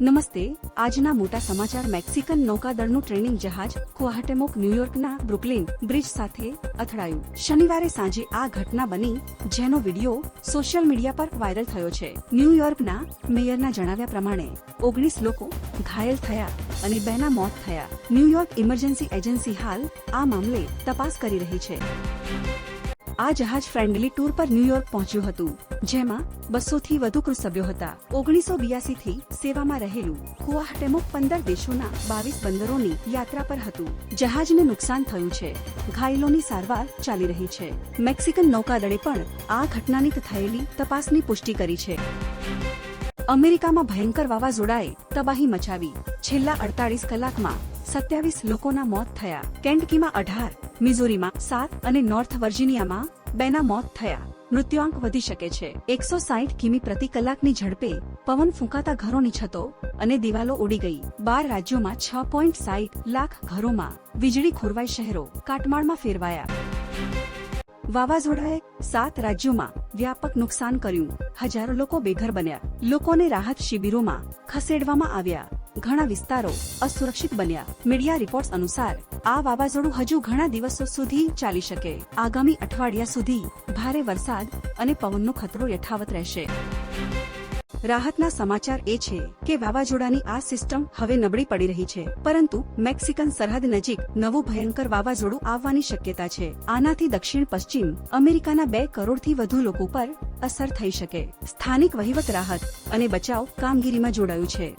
નમસ્તે. આજના મોટા સમાચાર મેક્સિકન નૌકાદળનું ટ્રેનિંગ જહાજ કુઆહટેમોક, ન્યુયોર્કના બ્રુકલિન બ્રિજ સાથે અથડાયું. શનિવારે સાંજે આ ઘટના બની, જેનો વીડિયો સોશિયલ મીડિયા પર વાયરલ થયો છે. ન્યુયોર્કના મેયરના જણાવ્યા પ્રમાણે, ઓગણીસ લોકો ઘાયલ થયા અને બેના મોત થયા. ન્યુયોર્ક ઇમરજન્સી એજન્સી હાલ આ મામલે તપાસ કરી રહી છે. આ જહાજ ફ્રેન્ડલી ટૂર પર ન્યુયોર્ક પહોંચ્યું હતું. જેમાં બસો થી વધુ ક્રૂ સભ્યો હતા. ઓગણીસો બ્યાસી થી સેવામાં રહેલું કુઆહટેમોક પંદર દેશોના બાવીસ બંદરોની યાત્રા પર હતું. જહાજને નુકસાન થયું છે. ઘાયલોની સારવાર ચાલી રહી છે. મેક્સિકન નૌકાદળે પણ આ ઘટનાની થયેલી તપાસની પુષ્ટિ કરી છે. અમેરિકામાં ભયંકર વાવાઝોડાએ તબાહી મચાવી. છેલ્લા અડતાલીસ કલાકમાં સત્યાવીસ લોકોના મોત થયા. કેન્ટકીમાં અઢાર, મિઝોરીમાં સાત અને નોર્થ વર્જિનિયામાં બેના મોત થયા. મૃત્યુઆંક વધી શકે છે. એકસો સાઠ કિમી પ્રતિ કલાકની ઝડપે પવન ફૂંકાતા ઘરોની છતો અને દિવાલો ઉડી ગઈ. બાર રાજ્યોમાં છ પોઈન્ટ સાઠ લાખ ઘરોમાં વીજળી ખોરવાઈ શહેરો કાટમાળમાં ફેરવાયા. વાવાઝોડાએ સાત રાજ્યોમાં વ્યાપક નુકસાન કર્યું. હજારો લોકો બેઘર બન્યા. લોકોને રાહત શિબિરોમાં ખસેડવામાં આવ્યા. ઘણા વિસ્તારો અસુરક્ષિત બન્યા. મીડિયા રિપોર્ટ્સ અનુસાર, આ વાવાઝોડું હજુ ઘણા દિવસો સુધી ચાલી શકે. આગામી અઠવાડિયા સુધી ભારે વરસાદ અને પવનનો ખતરો યથાવત રહેશે. રાહતના સમાચાર એ છે કે વાવાઝોડાની આ સિસ્ટમ હવે નબળી પડી રહી છે. પરંતુ મેક્સિકન સરહદ નજીક નવું ભયંકર વાવાઝોડું આવવાની શક્યતા છે. આનાથી દક્ષિણ, પશ્ચિમ અમેરિકાના બે કરોડથી વધુ લોકો પર અસર થઈ શકે. સ્થાનિક વહીવટ રાહત અને બચાવ કામગીરીમાં જોડાયું છે.